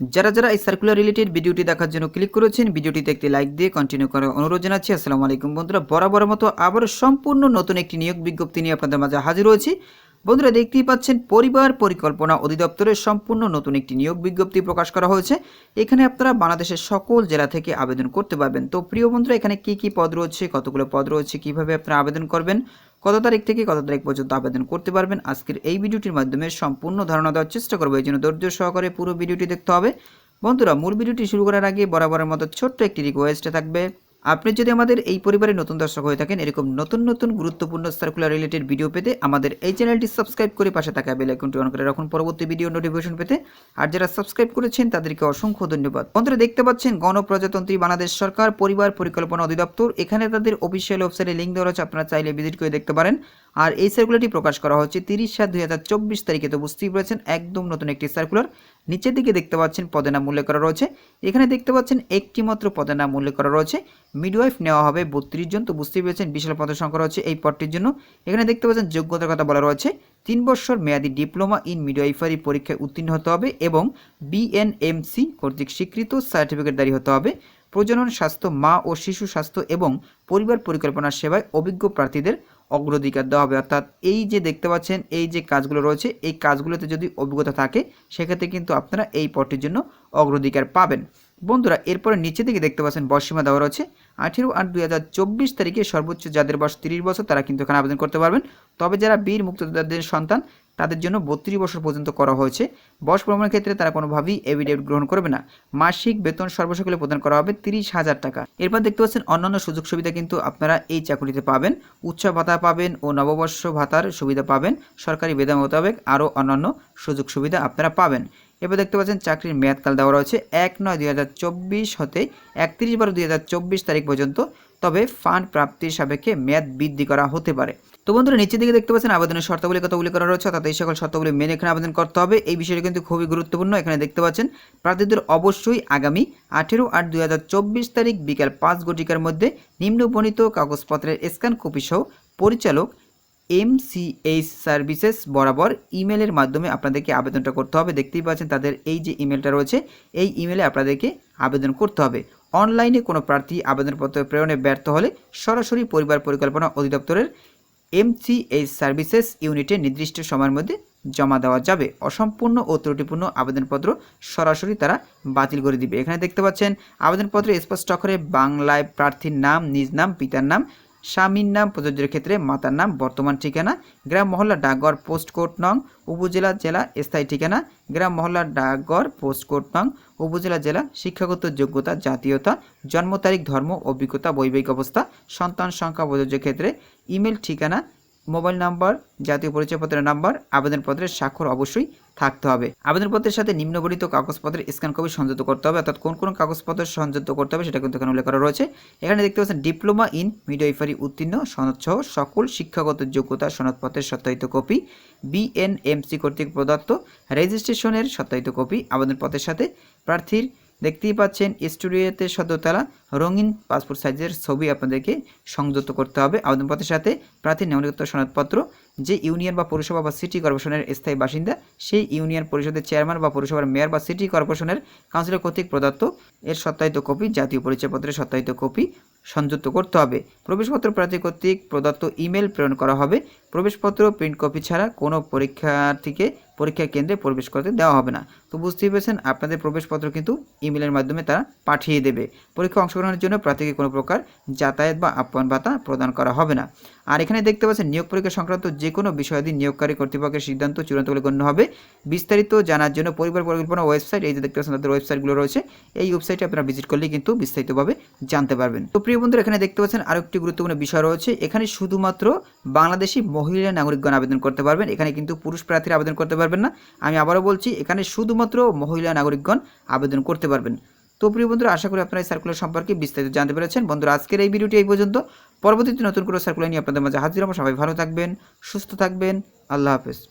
যারা যারা এই সার্কুলার রিলেটেড ভিডিওটি দেখার জন্য ক্লিক করেছেন, ভিডিওটিতে একটি লাইক দিয়ে কন্টিনিউ করার অনুরোধ জানাচ্ছি। আসসালামু আলাইকুম বন্ধুরা বরাবর মতো আবারও সম্পূর্ণ নতুন একটি নিয়োগ বিজ্ঞপ্তি নিয়ে আপনাদের মাঝে হাজির হয়েছি। বন্ধুরা, দেখতেই পাচ্ছেন, পরিবার পরিকল্পনা অধিদপ্তরের সম্পূর্ণ নতুন একটি নিয়োগ বিজ্ঞপ্তি প্রকাশ করা হয়েছে। এখানে আপনারা বাংলাদেশের সকল জেলা থেকে আবেদন করতে পারবেন। তো প্রিয় বন্ধুরা, এখানে কি কি পদ রয়েছে, কতগুলো পদ রয়েছে, কীভাবে আপনারা আবেদন করবেন? কত তারিখ থেকে কত তারিখ পর্যন্ত আবেদন করতে পারবেন? আজকের এই ভিডিওটির মাধ্যমে সম্পূর্ণ ধারণা দেওয়ার চেষ্টা করব। এই জন্য ধৈর্য সহকারে পুরো ভিডিওটি দেখতে হবে। বন্ধুরা, মূল ভিডিওটি শুরু করার আগে বরাবরের মতো ছোট্ট একটি রিকোয়েস্টে থাকবে। আপনি যদি আমাদের এই পরিবারের নতুন দর্শক হয়ে থাকেন, এরকম নতুন নতুন গুরুত্বপূর্ণ সার্কুলার রিলেটেড ভিডিও পেতে আমাদের এই চ্যানেলটি সাবস্ক্রাইব করে পাশে থাকা বেল আইকনটি অন করে রাখুন। পরবর্তী ভিডিও নোটিফিকেশন পেতে আর যারা সাবস্ক্রাইব করেছেন, তাদেরকে অসংখ্য ধন্যবাদ। বন্ধুরা, দেখতে পাচ্ছেন গণপ্রজাতন্ত্রী বাংলাদেশ সরকার পরিবার পরিকল্পনা অধিদপ্তর। এখানে তাদের অফিসিয়াল ওয়েবসাইটে লিঙ্ক দেওয়া রয়েছে, আপনারা চাইলে ভিজিট করে দেখতে পারেন। আর এই সার্কুলারটি প্রকাশ করা হচ্ছে তিরিশ সাত দুই হাজার চব্বিশ তারিখে। তো বুঝতেই পেরেছেন একদম নতুন একটি সার্কুলার নিচের দিকে দেখতে পাচ্ছেন পদের নাম উল্লেখ করা রয়েছে। এখানে দেখতে পাচ্ছেন একটি মাত্র পদের নাম উল্লেখ করা রয়েছে। মিডওয়াইফ নেওয়া হবে বত্রিশ জন। তো বুঝতেই পেরেছেন বিশাল পদের সংখ্যা রয়েছে এই পদটির জন্য। এখানে দেখতে পাচ্ছেন যোগ্যতার কথা বলা রয়েছে। তিন বছর মেয়াদি ডিপ্লোমা ইন মিডওয়াইফারি পরীক্ষায় উত্তীর্ণ হতে হবে এবং বিএনএমসি কর্তৃক স্বীকৃত সার্টিফিকেট সার্টিফিকেটদারি হতে হবে। প্রজনন স্বাস্থ্য, মা ও শিশু স্বাস্থ্য এবং পরিবার পরিকল্পনা সেবায় অভিজ্ঞ প্রার্থীদের অগ্রাধিকার দেওয়া হবে। অর্থাৎ এই যে দেখতে পাচ্ছেন, এই যে কাজগুলো রয়েছে, এই কাজগুলোতে যদি অভিজ্ঞতা থাকে, সেক্ষেত্রে কিন্তু আপনারা এই পদটির জন্য অগ্রাধিকার পাবেন। বন্ধুরা, এরপরে নিচে থেকে দেখতে পাচ্ছেন বয়সীমা দেওয়া রয়েছে। আঠেরো আট দুই হাজার চব্বিশ তারিখে সর্বোচ্চ যাদের বয়স তিরিশ বছর, তারা কিন্তু এখানে আবেদন করতে পারবেন। তবে যারা বীর মুক্তিযোদ্ধাদের সন্তান তাদের জন্য বত্রিশ বছর পর্যন্ত করা হয়েছে। বয়স প্রমাণের ক্ষেত্রে তারা কোনোভাবেই এভিডেভিট গ্রহণ করবে না। মাসিক বেতন সর্বসকলে প্রদান করা হবে তিরিশ হাজার টাকা। এরপর দেখতে পাচ্ছেন অন্যান্য সুযোগ সুবিধা কিন্তু আপনারা এই চাকরিতে পাবেন। উৎসব ভাতা পাবেন ও নববর্ষ ভাতার সুবিধা পাবেন। সরকারি বেদা মোতাবেক আরও অন্যান্য সুযোগ সুবিধা আপনারা পাবেন। এবার দেখতে পাচ্ছেন চাকরির মেয়াদকাল দেওয়া রয়েছে এক নয় দুই হাজার চব্বিশ হতে একত্রিশ বারো দুই হাজার চব্বিশ তারিখ পর্যন্ত। তবে ফান্ড প্রাপ্তির সাপেক্ষে মেয়াদ বৃদ্ধি করা হতে পারে। তো বন্ধুরা, নিচের দিকে দেখতে পাচ্ছেন আবেদনের শর্তাবলী উল্লেখ করা রয়েছে অর্থাৎ এই সকল শর্তাবলী মেনে এখানে আবেদন করতে হবে। এই বিষয়টি কিন্তু খুবই গুরুত্বপূর্ণ। এখানে দেখতে পাচ্ছেন, প্রার্থীদের অবশ্যই আগামী আঠেরো আট দুই তারিখ বিকাল পাঁচ ঘটিকার মধ্যে নিম্ন উপনীত কাগজপত্রের স্ক্যান কপি সহ পরিচালক এমসিএইচ সার্ভিসেস বরাবর ইমেলের মাধ্যমে আপনাদেরকে আবেদনটা করতে হবে। দেখতেই পাচ্ছেন, তাদের এই যে ইমেলটা রয়েছে, এই ইমেলে আপনাদেরকে আবেদন করতে হবে। অনলাইনে কোনো প্রার্থী আবেদনপত্র প্রেরণে ব্যর্থ হলে সরাসরি পরিবার পরিকল্পনা অধিদপ্তরের এমসিএইচ সার্ভিসেস ইউনিটে নির্দিষ্ট সময়ের মধ্যে জমা দেওয়া যাবে। অসম্পূর্ণ ও ত্রুটিপূর্ণ আবেদনপত্র সরাসরি তারা বাতিল করে দিবে। এখানে দেখতে পাচ্ছেন, আবেদনপত্রে স্পষ্ট অক্ষরে বাংলায় প্রার্থীর নাম, নিজ নাম, পিতার নাম স্বামীর নাম প্রযোজ্যের ক্ষেত্রে মাতার নাম বর্তমান ঠিকানা। গ্রাম মহল্লা ডাকঘর পোস্ট কোড নং, উপজেলা জেলা স্থায়ী ঠিকানা। গ্রাম মহল্লা ডাকঘর পোস্ট কোড নং, উপজেলা জেলা শিক্ষাগত যোগ্যতা, জাতীয়তা, জন্ম তারিখ, ধর্ম, অভিজ্ঞতা, বৈবাহিক অবস্থা, সন্তান সংখ্যা প্রযোজ্যের ক্ষেত্রে ইমেল ঠিকানা মোবাইল নাম্বার, জাতীয় পরিচয়পত্রের নাম্বার, আবেদনপত্রের স্বাক্ষর অবশ্যই থাকতে হবে। আবেদনপত্রের সাথে নিম্নবর্ণিত কাগজপত্রের স্ক্যান কপি সংযুক্ত করতে হবে, অর্থাৎ কোন কোন কাগজপত্র সংযুক্ত করতে হবে সেটা কিন্তু এখানে উল্লেখ করা রয়েছে। এখানে দেখতে পাচ্ছেন ডিপ্লোমা ইন মিডওয়াইফারি উত্তীর্ণ, সনদসহ সকল শিক্ষাগত যোগ্যতা সনদপত্রের সত্যায়িত কপি, বিএনএমসি কর্তৃক প্রদত্ত, রেজিস্ট্রেশনের সত্যায়িত কপি, আবেদনপত্রের সাথে প্রার্থীর দেখতেই পাচ্ছেন, স্টুডিওতে সদ্যতলা রঙিন পাসপোর্ট সাইজের ছবি আপনাদেরকে সংযুক্ত করতে হবে। আবেদনপত্রের সাথে প্রার্থীর নিম্নলিখিত সনদপত্র, যে ইউনিয়ন বা পৌরসভা বা সিটি কর্পোরেশনের স্থায়ী বাসিন্দা, সেই ইউনিয়ন পরিষদের চেয়ারম্যান বা পৌরসভার মেয়র বা সিটি কর্পোরেশনের কাউন্সিলর কর্তৃক প্রদত্ত এর সত্যায়িত কপি, জাতীয় পরিচয়পত্রের সত্যায়িত কপি সংযুক্ত করতে হবে। প্রবেশপত্র প্রার্থী কর্তৃক প্রদত্ত ইমেল প্রেরণ করা হবে। প্রবেশপত্র, প্রিন্ট কপি ছাড়া কোনো পরীক্ষার্থীকে পরীক্ষা কেন্দ্রে প্রবেশ করতে দেওয়া হবে না। তো বুঝতেই পেরেছেন, আপনাদের প্রবেশপত্র কিন্তু ইমেলের মাধ্যমে তারা পাঠিয়ে দেবে। পরীক্ষা অংশগ্রহণের জন্য প্রার্থীকে কোনো প্রকার যাতায়াত বা আপ্যায়ন ভাতা প্রদান করা হবে না। আর এখানে দেখতে পাচ্ছেন, নিয়োগ পরীক্ষা সংক্রান্ত যে কোনো বিষয়াদি নিয়োগকারী কর্তৃপক্ষের সিদ্ধান্ত চূড়ান্ত বলে গণ্য হবে। বিস্তারিত জানার জন্য পরিবার পরিকল্পনা ওয়েবসাইট, এই যে দেখতে পাচ্ছেন, তাদের ওয়েবসাইটগুলো রয়েছে। এই ওয়েবসাইটে আপনারা ভিজিট করলে কিন্তু বিস্তারিতভাবে জানতে পারবেন। তো প্রিয় বন্ধুরা, এখানে দেখতে পাচ্ছেন আরও একটি গুরুত্বপূর্ণ বিষয় রয়েছে। এখানে শুধুমাত্র বাংলাদেশি মহিলা নাগরিকগণ আবেদন করতে পারবেন। এখানে কিন্তু পুরুষ প্রার্থীরা আবেদন করতে পারবেন না। আমি আবারও বলছি, এখানে শুধুমাত্র মহিলা নাগরিকগণ আবেদন করতে পারবেন। তো প্রিয় বন্ধুরা, আশা করি আপনারা এই সার্কুলার সম্পর্কে বিস্তারিত জানতে পেরেছেন। বন্ধুরা, আজকের এই ভিডিওটি এই পর্যন্ত। পরবর্তীতে নতুন করে সার্কুলার নিয়ে আপনাদের মাঝে হাজির হব। সবাই ভালো থাকবেন, সুস্থ থাকবেন। আল্লাহ হাফেজ।